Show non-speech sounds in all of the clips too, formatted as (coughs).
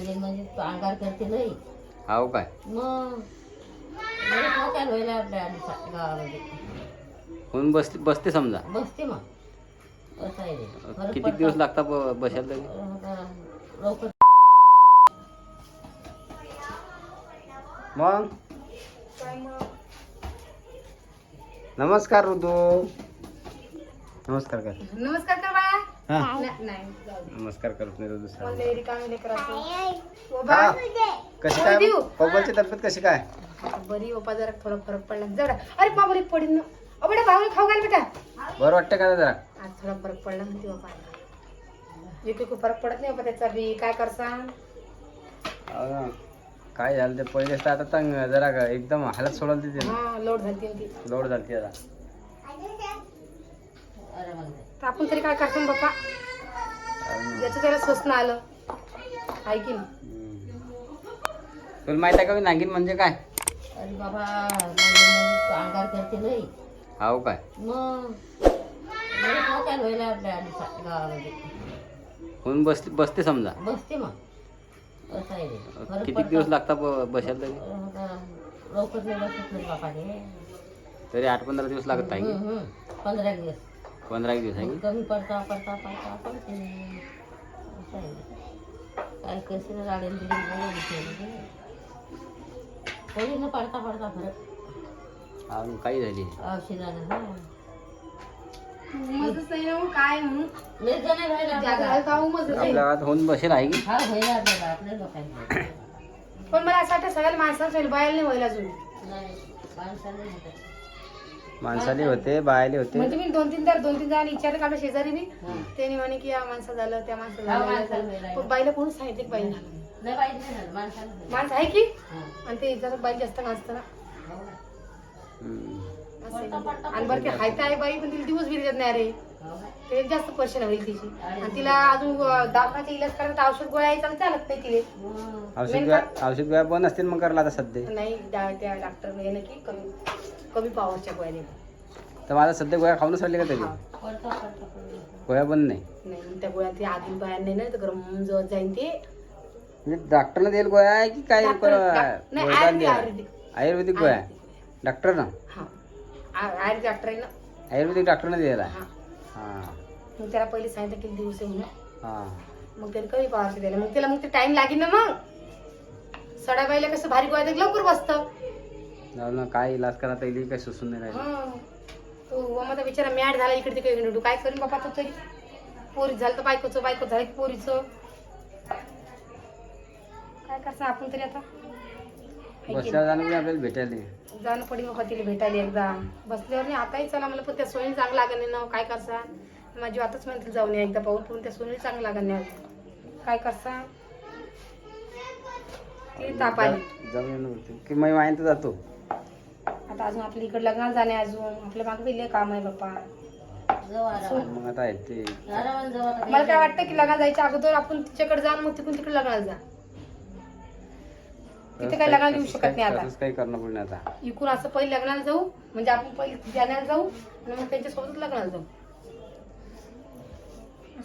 म्हणजे म्हणजे तो अंगार करते नाही हाव काय? मग मोठ्या व्हायला आपल्या गावामध्ये. बसते बसते समजा? बसते मग. किती. दिवस लागतात ब- बसायला तरी? लवकर. मग? नमस्कार ऋतू. नमस्कार कर नमस्कार बाळा हा. नमस्कार करत नाही तो दुसरा हा. कशी काय? देऊ. पवनची तब्येत कशी काय? बरी ओपा जरा थोडा फरक पडला. जरा. अरे बाबा पडीन ना. अ बेटा बाबा खाऊ घाल बेटा. बरं वाटतं का जरा? आज थोडा फरक पडला म्हणते बाबा एक एक फरक पडत नाही बाबा त्याचा बी. काय करसा? हो ना. काय झालं ते पहिले तर आता तंग जरा ग- एकदम हालत सोडवली तिथे हा लोड झाली ती. लोड झाली आता. अरे म्हणते तर आपण तरी काय करतो बाप्पा? हो. याचं त्याला स्वस्त आलं. आहे की. तुला माहीत आहे का मी नागिन म्हणजे काय? अरे बाबा म्हणजे अंगार करते नाही हाव काय? मग व्हायला आपल्या गावामध्ये. बसते बसते समजा. बसते मग. असं आहे. ते. फरक किती पडतो. दिवस लागतात ब- बसायला तरी? लवकर नाही बसत नाही बापा ते. तरी आठ पंधरा दिवस लागत आहे हम्म, हम्म. पंधरा दिवस. पंधरा एक दिवस आहे? कमी पडता पडता पडता पडते. असं आहे. ते. काय कसं राडेल बिडेल न. पडता पडता फरक. अजून काही झाली औषधानं हा उमजच नाही ना काय म्हणून होऊन बसेल आहे की? हा व्हायला आपल्या गावातल्या लोकांना पण मला असं वाटतं सगळ्या माणसांचं होईल बाहेर नाही व्हायला अजून. नाही माणसाने. माणसाले होते बायाले होते म्हणजे मी दोन तीन दार दोन तीन दार विचारलं का आपल्या शेजारी मी त्यांनी म्हणे की या माणसं झालं त्या माणसं हा, झालं माणसाला झालं. पण बाईला कोणी सांगितलं की बाई झालं नाही बाई नाही झालं माणसाने झालं. माणसं आहे की हा. आणि ते जरा बाई जास्त नसतं ना हो ना. हम्म. असं आहे. आणि बरं ते हाय तर आहे बाई पण तिला दिवस बिरी देत नाही रे हो ना. ते जास्त पर्शन होईल तिची आणि तिला अजून दवाखान्याचा इलाज करायचा औषध गोळ्या यायचा चालत नाही तिले हम्म. औषध गोळ्या औषध गोळ्या बंद असतील मग करायला आता सध्या नाही डा- त्या डॉक्टर म्हणे की कमी कमी पॉवरच्या गोळ्या देतात तर माझा सध्या गोळ्या खाऊनच राहिले का तरी. गोळ्या बंद नाही. नाही त्या गोळ्या ते आधी बाहेर नाही ना तर गरम जवळ जाईन ते. म्हणजे डॉक्टरनं देईल गोळ्या आहे की काय डॉक्टर- नाही, आयुर्वेदिक-? आयुर्वेदिक. आयुर्वेदिक गोळ्या डॉक्टरनं हा. डॉक्टर आहे ना? आयुर्वेदिक डॉक्टरनं दिलेला हा. हां. मग त्याला पहिले सांगितलं किती दिवस आहे म्हणून. हां. मग त्याला कमी पॉवरचे दिले मग त्याला मग ते टाइम लागेल ना मग. सडा बाईला कसं भारी गोळ्या लवकर बसतं. जाऊ ना काय इलाज करा पहिली काय सुसून नाही राहिलं. हा. तो माझा बिचारा मॅट झाला इकडे तिकडे हिंडू. काय करीन बाबा तो तरी? पोरी झालं तर बायकोचं बायको झालं की पोरीचं. काय करसा आपण तरी आता? जाणं म्हणजे आपल्याला भेटायला? जाणं पडी बाबा तिला भेटायला एकदा. बसल्यावर नाही आताही चला मला पण त्या सोयीने चांगलं नाही ना काय करसा माझी आताच म्हणते जाऊन या एकदा पाहून पण त्या सोयीने चांगलं लागत नाही. काय करसा ती ताप आली. जाऊन येणं होते की मी तर जातो. आता अजून आपल्या इकडे लग्नाला जाणे अजून. आपल्या मागे वेगळे काम आहे बाप्पा. मग आता आहे ते. मला काय वाटतं की लग्नाला जायच्या अगोदर आपण तिच्याकडे जाऊन मग तिकडून तिकडे लग्नाला जा. तिथे काही लग्नाला येऊ शकत नाही आता. काही करणं पडणार आता. इकडून असं पहिले लग्नाला जाऊ म्हणजे आपण पहिले जाण्याला जाऊ आणि मग त्यांच्यासोबत लग्नाला जाऊ.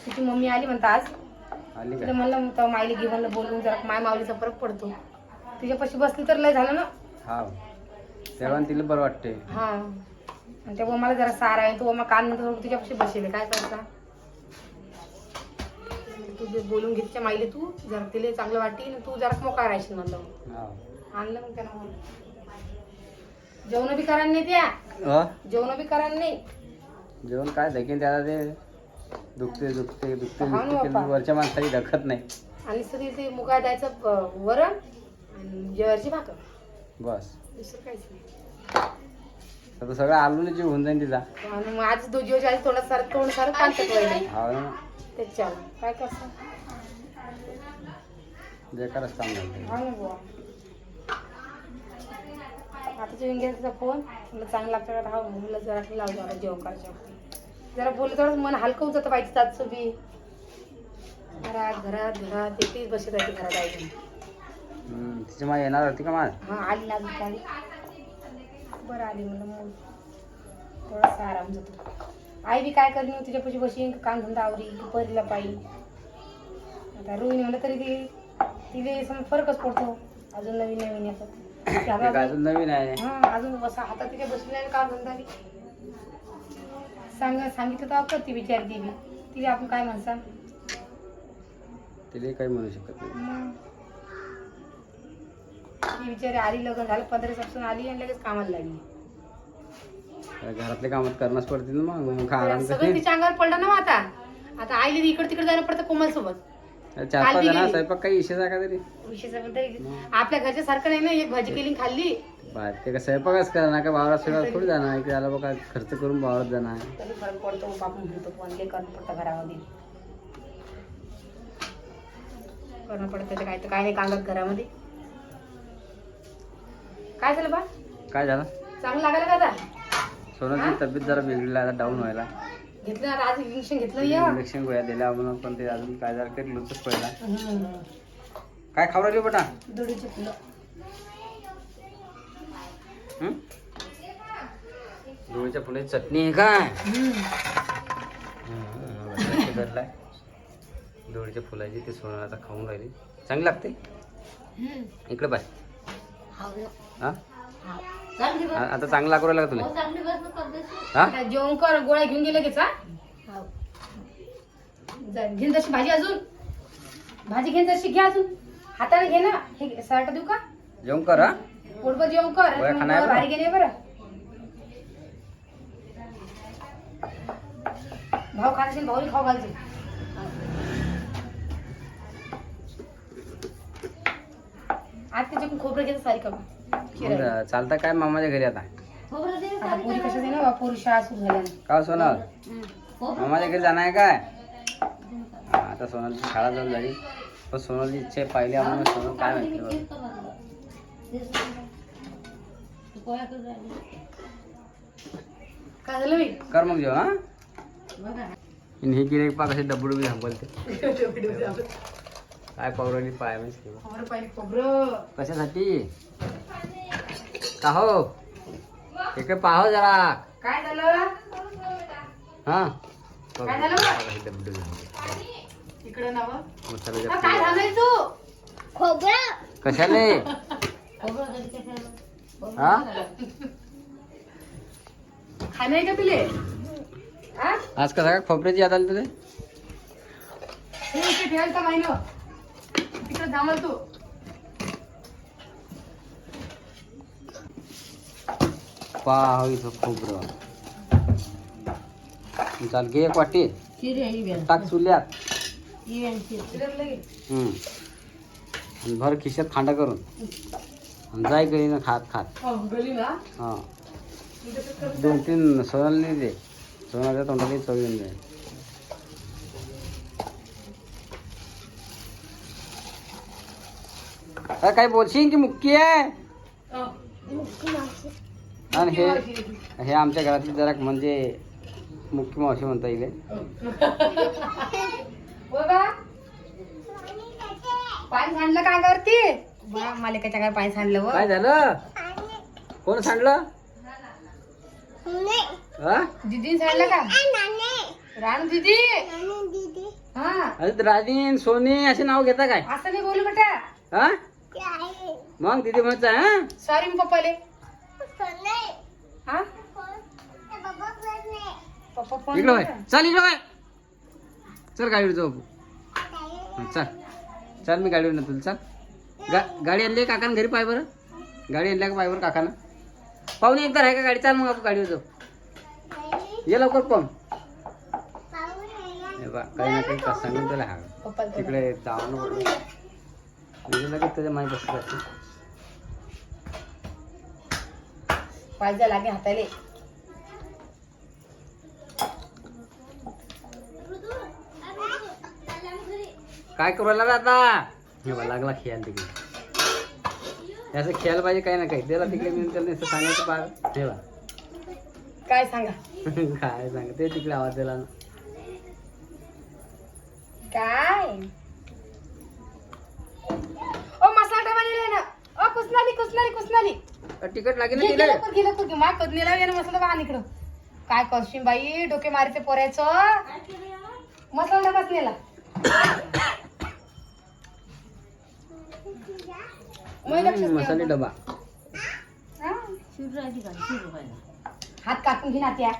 तिची मम्मी आली म्हणता आज. आली तिला का म्हणलं मग तेव्हा माईला घे म्हणलं बोलून जरा माय माऊलीचा फरक पडतो. तिच्यापाशी बसली तर लय झालं ना? हा तेव्हा तिला बरं वाटते हा. आणि तेव्हा मला जरा सारा आहे तो मग कान नंतर तिच्यापाशी बसेल. काय करता? तू जे बोलून घे तिच्या माईले तू जरा तिला चांगलं वाटेल तू जरा मोकळा राहशील म्हणलं. आणलं मग मग. जेवण बी करायला नाही त्या? जेवण बी करायला नाही. जेवण काय धकेन त्याला ते दुखते दुखते दुखते. वरच्या माणसाची दखत नाही. आणि सगळी ते मुगा द्यायचं वरण आणि जेवायची भाकर. बस. आता सगळं आलून जीव होऊन जाईल तिचा. आणि मग आज दो दिवस आधी तोंडात सारं तोंड सारं पाणचट व्हायला हा ना. त्याच्यावर काय करता? बेकारच काम झालं. हा ना बुवा. आता इंग्रजीचा फोन. मला चांगला लागतं का? हा मुलं जरा लावू जरा जेवण करायच्या जरा बोललं तर मन हलकं होऊन जातं पाहिजे ताजचं बी घरात घरात घरात. एकटीच बसत आहे ती घरात आहे तिची मा येणार होती का हा आली ना दुपारी बरं आली म्हणलं मग थोडासा आराम जातो. आई बी काय करणे तुझ्यापाशी बशी काम धंदा आवरी की परीला पायी. आता रोहिणी म्हणलं तरी ती तिला समज फरकच पडतो. अजून नवीन नवीन येतात. (coughs) ते ते अजून नवीन आहे. हा अजून बसा हातात तिच्या बसली आणि काम धंदा बी सांग सांगितलं तर करते बिचारी ती बी. तिला आपण काय म्हणसा तिला काही म्हणू शकत नाही. ती बिचारी आली लग्न झालं पंधरा दिवसापासून आली आणि लगेच कामाला लागली. घरातले कामात करणंच पडते ना मग आराम सगळं करते तिच्या अंगावर पडलं ना मग आता. आता आईला इकडे तिकडे जायला पडतं कोमल सोबत चार पाच काल जण गेली. स्वयंपाक काही आहे का तरी? विशेष आपल्या घरच्या सारखं नाही ना एक भाजी केली आणि खाल्ली. बा ते का स्वयंपाकच करा ना का? वावरात स्वयंपाक थोडी जाणार की त्याला बघा खर्च करून वावरात जाणार तरी फरक पडतो बाप म्हणतो पण ते करणं पडतं घरामध्ये. करणं पडतं त्याचं काय तर काय नाही कांगत घरामध्ये. काय झालं बा? काय झालं? चांगलं लागायला का आता? सोनाची तब्येत जरा बिघडली आता डाऊन व्हायला. घेतलं आता आज इंजेक्शन घेतलं या. इंजेक्शन गोळ्या दिल्या म्हणून पण ते अजून काय झालं ते लुचच पडला. काय खाऊ राहिली बेटा? दुडीची फुलं हं? डोळीच्या फुलाची चटणी आहे काय? हम्म. सुधारलाय डोळीच्या फुलाची ते सोनं आता खाऊन राहिली. चांगली लागते. इकडे पाय हाव ना. हा? हाव. चांगली बस. आ- आता चांगलं लागू राहिला का तुला. हो, चांगली बस ना परदेशी. हा? आता जेवण कर गोळ्या घेऊन गेले की चा हाव. जा, घेऊन जशी भाजी अजून. भाजी घेऊन जशी घ्या अजून. हाताने घे ना. हे साठ देऊ का? जेवण कर हा? पोटभर जेवण कर. गोळ्या मग खाणार आहे बरं? भारी घेणे बरं. भाऊ खात असेल भाऊली खाऊ घालते आज त्याच्याकडून खोबरं घेतं सारी कमा मग चालतं काय मामाच्या घरी आता? पोरी का? कशा दे ना पोरी शाळा सुरू झाल्यानं का सोनाल? हं. खोबरं मामाच्या घरी जाणार आहे काय? हा, आता सोनालची शाळा चालू झाली. पण सोनालची इच्छा आहे पाहिली आपण सोनल काय माहिती बघ. काय झालं कर मग जेवण हा? बघा. आणि हे गिरे पा कसे डब्बू डुबी थांबवते (laughs) काय पावरली पाय खोबरं पाहिजे खोबरं. कशासाठी? का हो. इकडे पाहो जरा. काय झालं? हा. काय झालं बा? डब्बू इकडे नाव मसाल्याच्या काय पुऱ्या. झालंय तू खोबरं हा? खाणे का तुले आज कसा काय? खोबऱ्याची याद आली तुला? इथे ठेवायला का माहिती तिकडे थांबल तू. पाह इथं खोबरं चाल घे एक वाटी. टाक चुल्यात. हम्म. भर खिशात खांडा करून आणि जाय घरी ना खात खात हो, गली ना हा. दोन तीन सोनाली दे सोनाच्या तोंडाला चव येऊन जाईल काय बोलशील की मुक्की आहे हो. आणि हे हे आमच्या घरातली जरा म्हणजे मुख्य मावशी म्हणता येईल. हो पाणी सांडलं का अंगावरती बा मला त्याच्या काय पाणी सांडलं व. काय झालं? कोण सांडलं? हा? दिदीन सांडलं का? राणू दिदी? हा. राजीन सोनी असे नाव घेता काय? असं नाही बोलू बेटा. हा? मग दिदी म्हणता हा? सॉरी पप्पाले. हा? पप्पा फोन इकडं. चल इकडं. चल गाडीवर जाऊ आपण. हं, चल. चल मी गाडीवर नेतो. तुला चल. गा गाडी आणली आहे काकानं घरी पाय बरं? गाडी आणल्या का पाय बरं काकानं? पाहुणे एकदा आहे का गाडी. चाल मग आपण गाडीवर जाऊ. ये लवकर पण हे बा काही ना काही सांगून त्याला हा. तिकडे म्हणजे लगेच त्याच्या बसत असते पाहिजे लागे हाताले. काय करू रे आता? हे बा लागला खेळायला तिकडे. असं खेळायला पाहिजे काही ना काही. त्याला तिकडे मी त्याला नुसतं सांगायचं हे बा काय सांगा? (laughs) काय सांग? ते तिकडे आवाज दिला ना काय? ओ मसाला डबा ना. ओ कुसनाली कुसनाली कुसनाली. तिकट लागेल ना तिला? गेलं मा कधी मसाला इकडं. काय करशील बाई डोके मारते पोऱ्याचं. मसाला डबाच नेला. मसाले. डबा. हात कापून घे ना त्या.